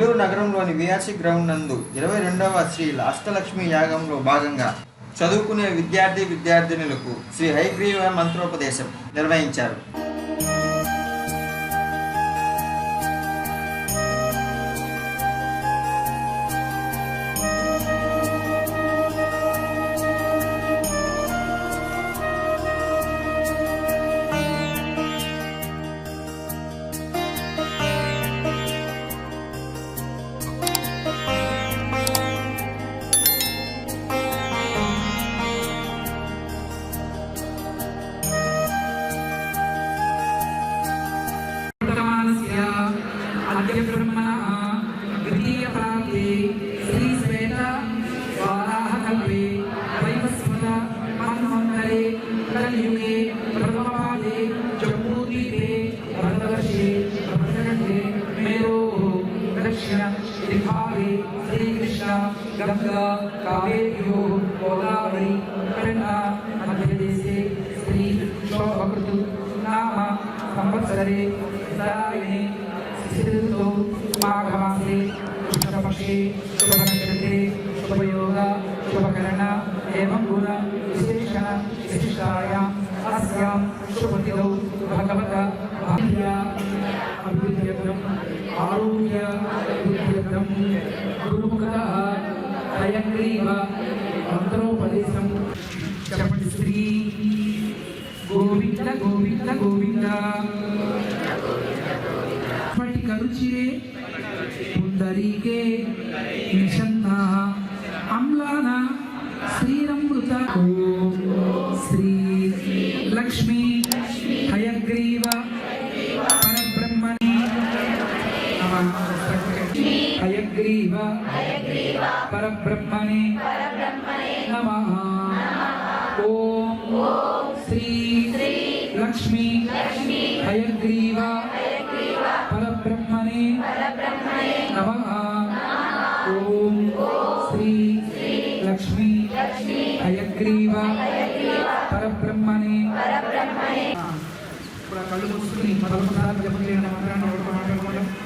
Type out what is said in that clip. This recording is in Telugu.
పట్టణంలోని విఆర్సి గ్రౌండ్ నందు ఇరవై రెండవ శ్రీ అష్టలక్ష్మి యాగంలో భాగంగా చదువుకునే విద్యార్థి విద్యార్థినులకు శ్రీ హైగ్రీవ మంత్రోపదేశం నిర్వహించారు. दक्षिण दिग्भागे श्रीकृष्ण गङ्गा कावेर्योः गोदावरी कन्या मध्यदेशे श्री शोभकृतु नाम संवत्सरे दायिने शिशिरऋतौ माघमासे शुक्लपक्षे शुभनक्षत्रे शुभयोग शुभकरण एवं गुण विशेषण विशिष्टायाम् अस्यां शुभतिथौ भगवत भाग्य अभिवृद्ध्यर्थम् आरोग्य अभिवृद्ध्यर्थं గురుముఖత హయగ్రీవ మంత్రోపదేశం. చెప్పండి శ్రీ గోవింద గోవింద గోవింద. ఇప్పటి హయగ్రీవ. పరబ్రహ్మణి. నమః. ఓం శ్రీ లక్ష్మీ. హయగ్రీవ. పరబ్రహ్మణే. నమః. ఓం శ్రీ లక్ష్మీ. హయగ్రీవ. పరబ్రహ్మణే. ఇప్పుడు కళ్ళు మూసుకుని పదకొండు సార్లు జపం చేయండి. మంత్రాన్ని